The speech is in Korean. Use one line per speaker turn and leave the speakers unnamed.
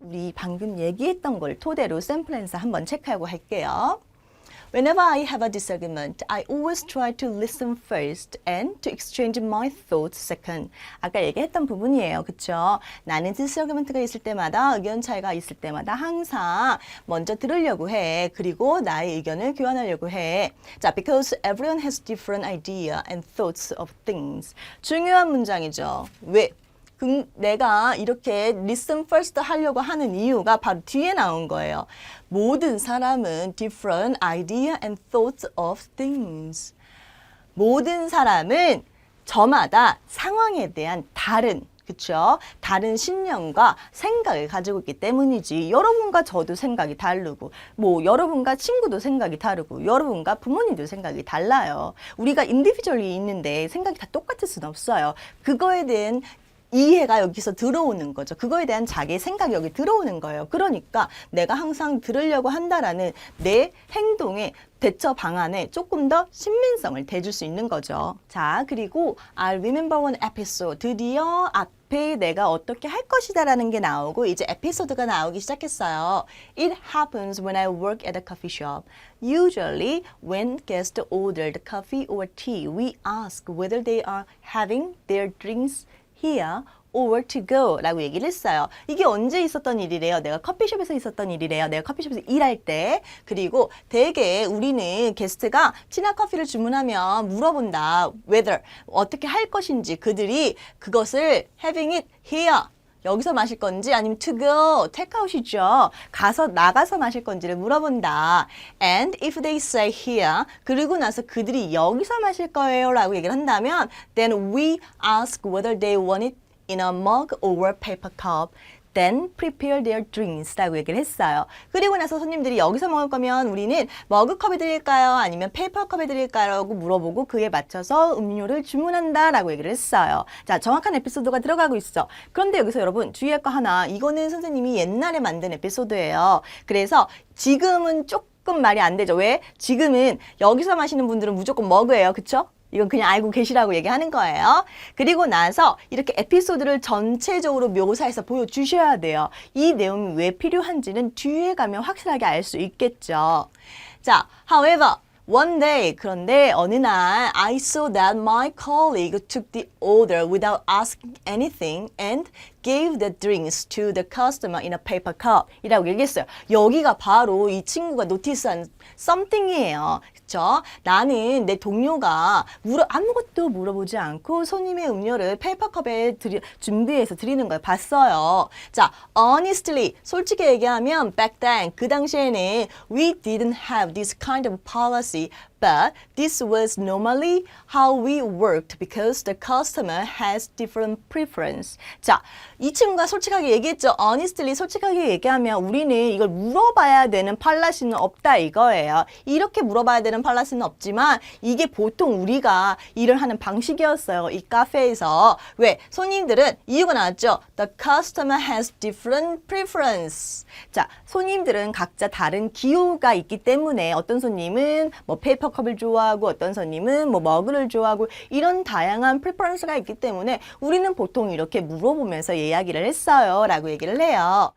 우리 방금 얘기했던 걸 토대로 샘플 앤서 한번 체크하고 할게요. Whenever I have a disagreement, I always try to listen first and to exchange my thoughts second. 아까 얘기했던 부분이에요. 그쵸? 나는 disagreement가 있을 때마다, 의견 차이가 있을 때마다 항상 먼저 들으려고 해. 그리고 나의 의견을 교환하려고 해. 자, because everyone has different idea and thoughts of things. 중요한 문장이죠. 왜? 그 내가 이렇게 listen first 하려고 하는 이유가 바로 뒤에 나온 거예요. 모든 사람은 different idea and thoughts of things. 모든 사람은 저마다 상황에 대한 다른 그쵸? 다른 신념과 생각을 가지고 있기 때문이지. 여러분과 저도 생각이 다르고, 뭐, 여러분과 친구도 생각이 다르고, 여러분과 부모님도 생각이 달라요. 우리가 인디비주얼이 있는데 생각이 다 똑같을 수는 없어요. 그거에 대한 이해가 여기서 들어오는 거죠. 그거에 대한 자기의 생각이 여기 들어오는 거예요. 그러니까 내가 항상 들으려고 한다라는 내 행동의 대처 방안에 조금 더 신민성을 대줄 수 있는 거죠. 자, 그리고 I remember one episode. 드디어 앞에 내가 어떻게 할 것이다라는 게 나오고 이제 에피소드가 나오기 시작했어요. It happens when I work at a coffee shop. Usually when guests order the coffee or tea, we ask whether they are having their drinks here or to go 라고 얘기를 했어요. 이게 언제 있었던 일이래요? 내가 커피숍에서 있었던 일이래요. 내가 커피숍에서 일할 때. 그리고 대개 우리는 게스트가 진한 커피를 주문하면 물어본다. whether 어떻게 할 것인지 그들이 그것을 having it here 여기서 마실 건지 아니면 to go, 테이크아웃이죠. 가서 나가서 마실 건지를 물어본다. And if they say here, 그리고 나서 그들이 여기서 마실 거예요 라고 얘기를 한다면 then we ask whether they want it in a mug or paper cup. Then prepare their drinks라고 얘기를 했어요. 그리고 나서 손님들이 여기서 먹을 거면 우리는 머그컵에 드릴까요? 아니면 페이퍼컵에 드릴까요? 라고 물어보고 그에 맞춰서 음료를 주문한다라고 얘기를 했어요. 자, 정확한 에피소드가 들어가고 있어. 그런데 여기서 여러분 주의할 거 하나. 이거는 선생님이 옛날에 만든 에피소드예요. 그래서 지금은 조금 말이 안 되죠. 왜? 지금은 여기서 마시는 분들은 무조건 머그예요. 그쵸? 이건 그냥 알고 계시라고 얘기하는 거예요. 그리고 나서 이렇게 에피소드를 전체적으로 묘사해서 보여주셔야 돼요. 이 내용이 왜 필요한지는 뒤에 가면 확실하게 알 수 있겠죠. 자, however, One day, 그런데 어느 날 I saw that my colleague took the order without asking anything and gave the drinks to the customer in a paper cup 이라고 얘기했어요. 여기가 바로 이 친구가 노티스한 something이에요. 그쵸? 나는 내 동료가 물어, 아무것도 물어보지 않고 손님의 음료를 페이퍼컵에 드리, 준비해서 드리는 걸 봤어요. 자, honestly, 솔직히 얘기하면 back then, 그 당시에는 we didn't have this kind of policy, but this was normally how we worked because the customer has different preference. 자, 이 친구가 솔직하게 얘기했죠. honestly, 솔직하게 얘기하면 우리는 이걸 물어봐야 되는 팔라시는 없다 이거예요. 이렇게 물어봐야 되는 팔라시는 없지만 이게 보통 우리가 일을 하는 방식이었어요. 이 카페에서. 왜? 손님들은 이유가 나왔죠. The customer has different preference. 자, 손님들은 각자 다른 기호가 있기 때문에 어떤 손님은 뭐 페이퍼 컵을 좋아하고 어떤 손님은 뭐 머그를 좋아하고 이런 다양한 프리퍼런스가 있기 때문에 우리는 보통 이렇게 물어보면서 이야기를 했어요. 라고 얘기를 해요.